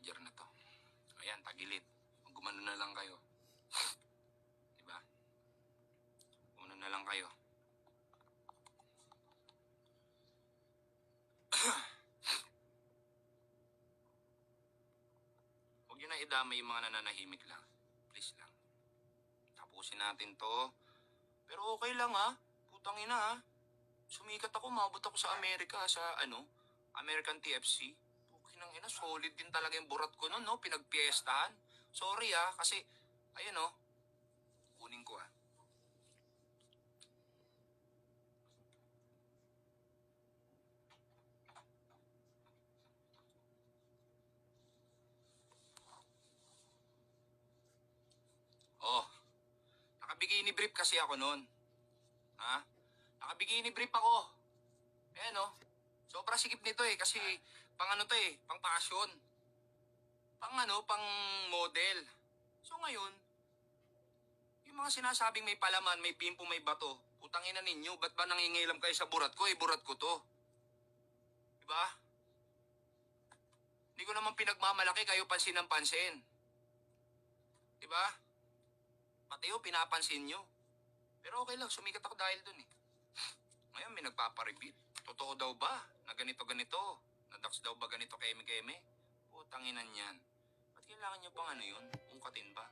charger na to. Ayan, tagilid. Gumano na lang kayo. Diba? Gumano na lang kayo. Huwag nyo na idamay yung mga nananahimik lang. Please lang. Tapusin natin to. Pero okay lang ha. Putang ina ha. Sumikat ako, mabot ako sa Amerika, sa ano, American TFC. Solid din talaga yung burat ko noon, no? Pinagpiestahan. Sorry ah, kasi, ayun no, kunin ko ah. Oh, nakabikini brief kasi ako noon. Ha? Nakabikini brief ako. Ayan oh. Sobra sikip nito eh kasi pang ano to eh, pang passion. Pang ano, pang model. So ngayon, yung mga sinasabing may palaman, may pimpo, may bato, putang ina ninyo, ba't ba nangingilam kayo sa burat ko? Eh, burat ko to. Diba? Hindi ko naman pinagmamalaki kayo pansin ng pansin. Diba? Pati yung pinapansin nyo. Pero okay lang, sumikat ako dahil dun eh. Ngayon may nagpapareveal. Totoo daw ba na ganito-ganito? Nadax daw ba ganito keme-keme? Putang inan yan. Ba't kailangan nyo pang ano yun? Ungkatin ba?